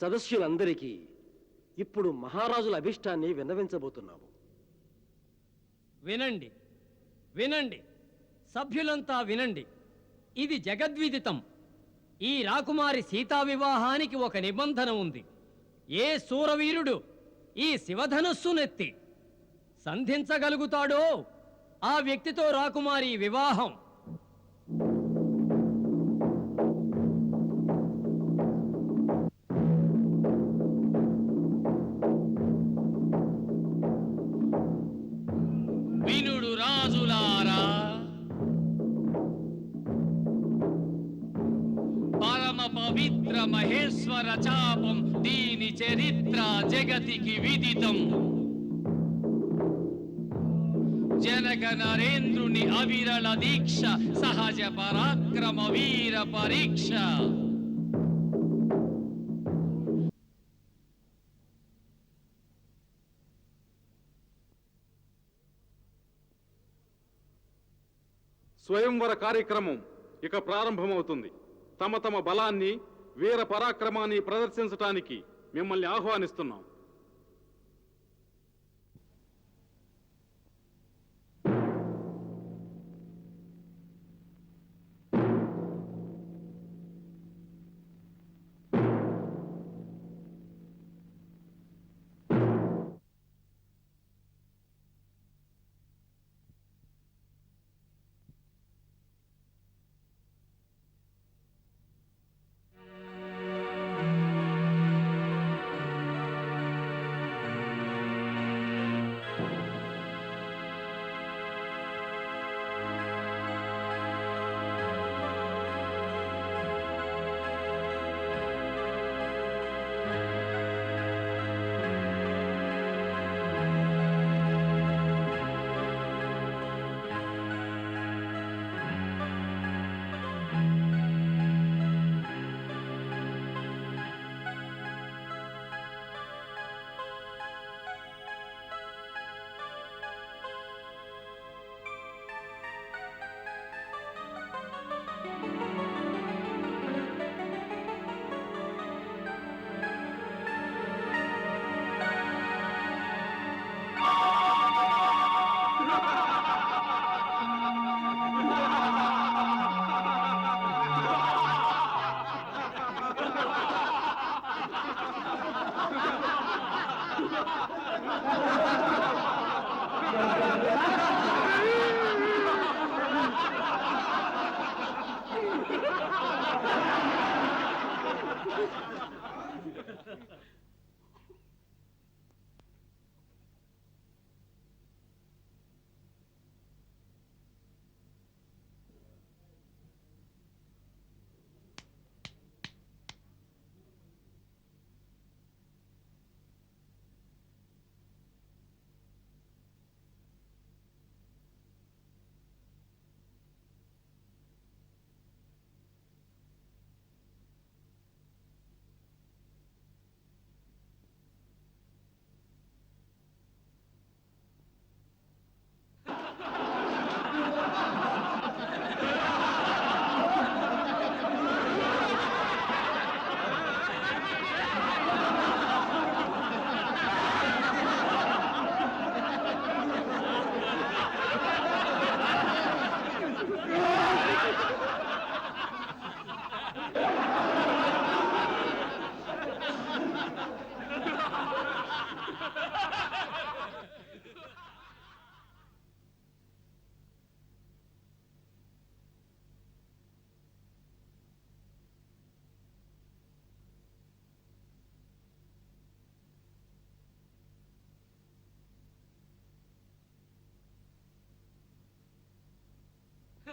సదస్సులందరికీ ఇప్పుడు మహారాజుల అభిష్టాన్ని విన్నవించబోతున్నాము. వినండి వినండి సభ్యులంతా వినండి. ఇది జగద్విదితం. ఈ రాకుమారి సీతా వివాహానికి ఒక నిబంధన ఉంది. ఏ సూరవీరుడు ఈ శివధనుస్సునెత్తి సంధించగలుగుతాడో ఆ వ్యక్తితో రాకుమారి వివాహం చరిత్ర జగతికి విదితం. జనక నరేంద్రుని అవిరళ దీక్ష సహజ పరాక్రమ వీర పరీక్ష. స్వయంవర కార్యక్రమం ఇక ప్రారంభమవుతుంది. తమ తమ బలాన్ని వీర పరాక్రమాన్ని ప్రదర్శించటానికి మిమ్మల్ని ఆహ్వానిస్తున్నాం.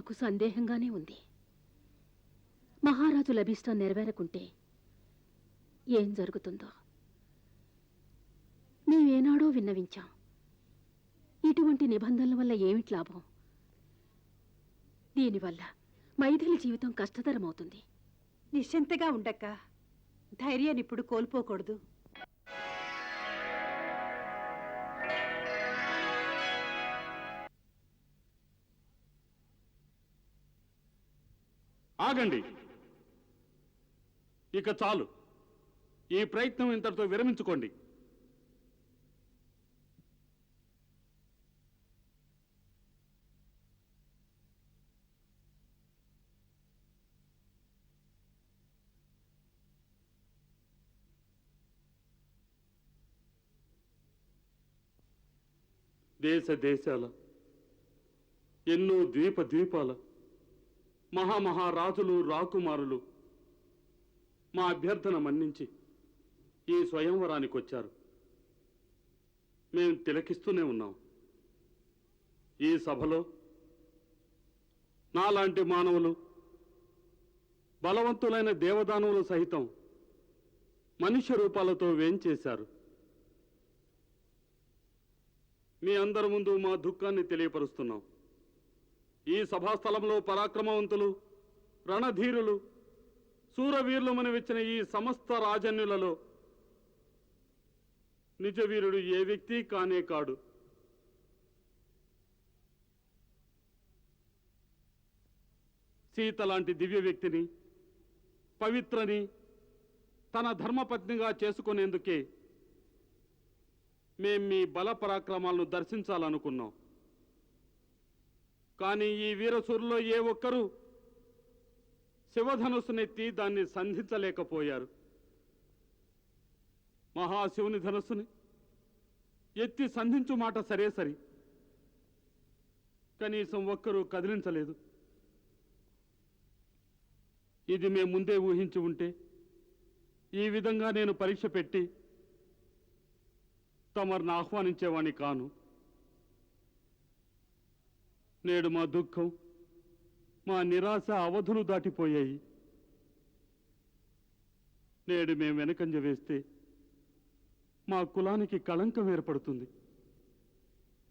నాకు సందేహంగానే ఉంది. మహారాజు లభిష్టం నెరవేరకుంటే ఏం జరుగుతుందో? మేమేనాడో విన్నవించాం. ఇటువంటి నిబంధనల వల్ల ఏమిటి లాభం? దీనివల్ల మైథిలి జీవితం కష్టతరమవుతుంది. నిశ్చింతగా ఉండక్క. ధైర్యాన్ని ఇప్పుడు కోల్పోకూడదు. ఆగండి. ఇక చాలు. ఈ ప్రయత్నం ఇంతటితో విరమించుకోండి. దేశ దేశాల ఎన్నో ద్వీప ద్వీపాల మహామహారాజులు రాకుమారులు. మా అభ్యర్థన మన్నించి ఈ స్వయంవరానికి వచ్చారు మేము తిలకిస్తూనే ఉన్నాం. ఈ సభలో నాలాంటి మానవులు బలవంతులైన దేవదానవులు సహితం మనుష్య రూపాలతో వేంచేశారు. మీ అందరి ముందు మా దుఃఖాన్ని తెలియపరుస్తున్నాం. ఈ సభాస్థలంలో పరాక్రమవంతులు రణధీరులు శూరవీరులమని వచ్చిన ఈ సమస్త రాజన్యులలో నిజవీరుడు ఏ వ్యక్తి కానే కాడు. సీత లాంటి దివ్య వ్యక్తిని పవిత్రని తన ధర్మపత్నిగా చేసుకునేందుకే మేం మీ బల పరాక్రమాలను దర్శించాలనుకున్నాం. కానీ ఈ వీరసూరులో ఏ ఒక్కరూ శివధనుసునెత్తి దాన్ని సంధించలేకపోయారు. మహాశివుని ధనుస్సుని ఎత్తి సంధించు మాట సరే సరి. కనీసం ఒక్కరూ కదిలించలేదు. ఇది మేము ముందే ఊహించి ఉంటే ఈ విధంగా నేను పరీక్ష పెట్టి తమరిని ఆహ్వానించేవాణ్ణి కాను. నేడు మా దుఃఖం మా నిరాశ అవధులు దాటిపోయాయి. నేడు మేము వెనకంజ వేస్తే మా కులానికి కళంకం ఏర్పడుతుంది.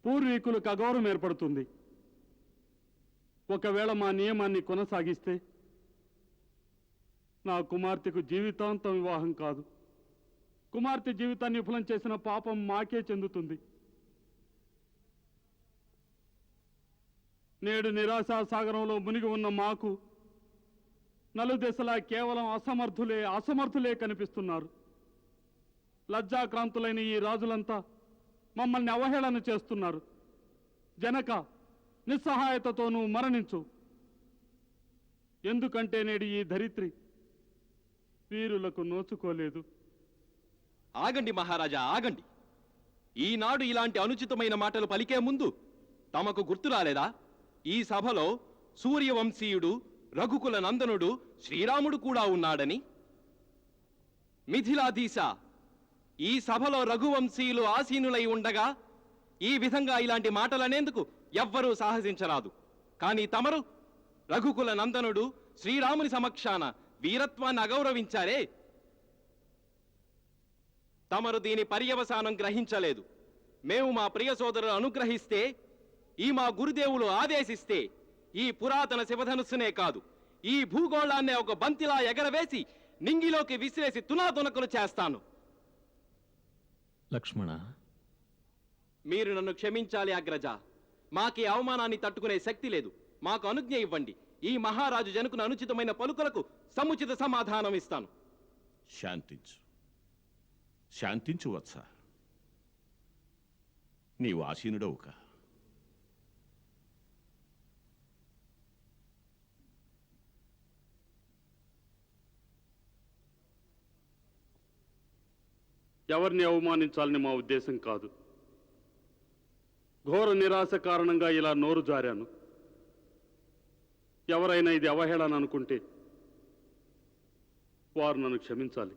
పూర్వీకులకు అగౌరవం ఏర్పడుతుంది. ఒకవేళ మా నియమాన్ని కొనసాగిస్తే నా కుమార్తెకు జీవితాంతం వివాహం కాదు. కుమార్తె జీవితాన్ని విఫలం చేసిన పాపం మాకే చెందుతుంది. నేడు నిరాశా సాగరంలో మునిగి ఉన్న మాకు నలుదెసలా కేవలం అసమర్థులే అసమర్థులే కనిపిస్తున్నారు. లజ్జాక్రాంతులైన ఈ రాజులంతా మమ్మల్ని అవహేళన చేస్తున్నారు. జనక నిస్సహాయతతోనూ మరణించు. ఎందుకంటే నేడు ఈ ధరిత్రి వీరులకు నోచుకోలేదు. ఆగండి మహారాజా ఆగండి. ఈనాడు ఇలాంటి అనుచితమైన మాటలు పలికే ముందు తమకు గుర్తు రాలేదా? ఈ సభలో సూర్యవంశీయుడు రఘుకుల నందనుడు శ్రీరాముడు కూడా ఉన్నాడని? మిథిలాధీశ ఈ సభలో రఘువంశీయులు ఆసీనులై ఉండగా ఈ విధంగా ఇలాంటి మాటలనేందుకు ఎవ్వరూ సాహసించరాదు. కానీ తమరు రఘుకుల నందనుడు శ్రీరాముని సమక్షాన వీరత్వాన్ని అగౌరవించారే? తమరు దీని పర్యవసానం గ్రహించలేదు. మేము మా ప్రియ సోదరులు అనుగ్రహిస్తే ఈ మా గురుదేవులు ఆదేశిస్తే ఈ పురాతన శివధనుస్సునే కాదు. ఈ భూగోళాన్నే ఒక బంతిలా ఎగరవేసి నింగిలోకి విసిరేసి తునాతునకులు చేస్తాను. లక్ష్మణ. మీరు నన్ను క్షమించాలి అగ్రజ. మాకీ అవమానాన్ని తట్టుకునే శక్తి లేదు. మాకు అనుజ్ఞ ఇవ్వండి. ఈ మహారాజు జనుకున అనుచితమైన పలుకులకు సముచిత సమాధానం ఇస్తాను. శాంతించు. శాంతించు వత్స. నీవు ఆసీనుడవుక. ఎవరిని అవమానించాలని మా ఉద్దేశం కాదు. ఘోర నిరాశ కారణంగా ఇలా నోరు జారాను. ఎవరైనా ఇది అవహేళన అనుకుంటే వారు నన్ను క్షమించాలి.